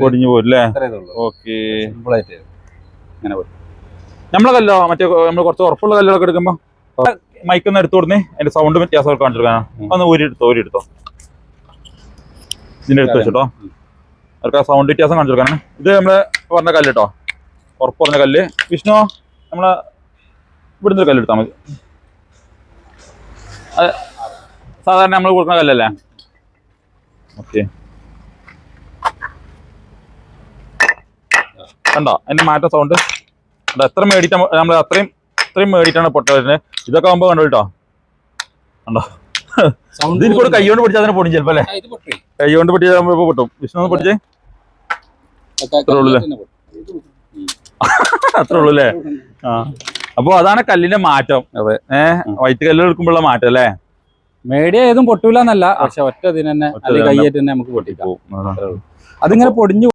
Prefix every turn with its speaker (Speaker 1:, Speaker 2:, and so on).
Speaker 1: പൊടിഞ്ഞു പോകും അല്ലേ ഓക്കെ.
Speaker 2: അങ്ങനെ പോയി
Speaker 1: നമ്മളെ കല്ലോ മറ്റേ നമ്മൾ കുറച്ച് ഉറപ്പുള്ള കല്ലുകളൊക്കെ എടുക്കുമ്പോ മൈക്കൊന്ന് എടുത്തു കൊടുന്നേ. അതിന്റെ സൗണ്ട് വ്യത്യാസം കാണിച്ചു കൊടുക്കാനാ ഒന്ന് ഊരി എടുത്തോ ഊരി എടുത്തോ. ഇതിന്റെ എടുത്ത് വെച്ചിട്ടോ. അവർക്ക് ആ സൗണ്ട് വ്യത്യാസം കാണിച്ചു കൊടുക്കാനാണ് ഇത് നമ്മൾ പറഞ്ഞ കല്ല് കേട്ടോ ഉറപ്പ് പറഞ്ഞ കല്ല്. വിഷ്ണു നമ്മളെ ഇവിടുന്ന് ഒരു കല്ല് എടുത്താൽ മതി. സാധാരണ നമ്മൾ കൊടുക്കുന്ന കല്ലല്ലേ? ഓക്കെ. കണ്ടോ? അതിന്റെ മാറ്റ സൗണ്ട് കണ്ടോ? എത്ര മേടിച്ച നമ്മൾ അത്രയും അത്രയും മേടിയിട്ടാണ് പൊട്ട വരുന്നത്. ഇതൊക്കെ ആകുമ്പോൾ കണ്ടോ കേട്ടോ? കണ്ടോ? ഇത് കൈകൊണ്ട് കൈ കൊണ്ട് പിടിച്ചാൽ അതിനെ പൊടിയും ചിലപ്പോ അല്ലേ?
Speaker 2: ഇത് പൊട്ടി.
Speaker 1: കൈ കൊണ്ട് പിടിച്ചാൽ ഇപ്പോൾ പൊട്ടും. വിഷ്ണു പൊടിച്ചേ അത്രേ ഉള്ളൂ അല്ലേ? അത്രേ ഉള്ളൂ അല്ലേ? ആ. അപ്പൊ അതാണ് കല്ലിന്റെ മാറ്റം.
Speaker 2: അതെ.
Speaker 1: ഏഹ് വൈറ്റ് കല്ല് എടുക്കുമ്പോഴുള്ള മാറ്റം അല്ലേ?
Speaker 2: മേടിയ ഏതും പൊട്ടൂല എന്നല്ല പക്ഷെ ഒറ്റ ഇതിന് തന്നെ അല്ലെങ്കിൽ തന്നെ നമുക്ക് പൊട്ടിക്കാം.
Speaker 1: പോവും. അതാണ്.
Speaker 2: അതിങ്ങനെ പൊടിഞ്ഞു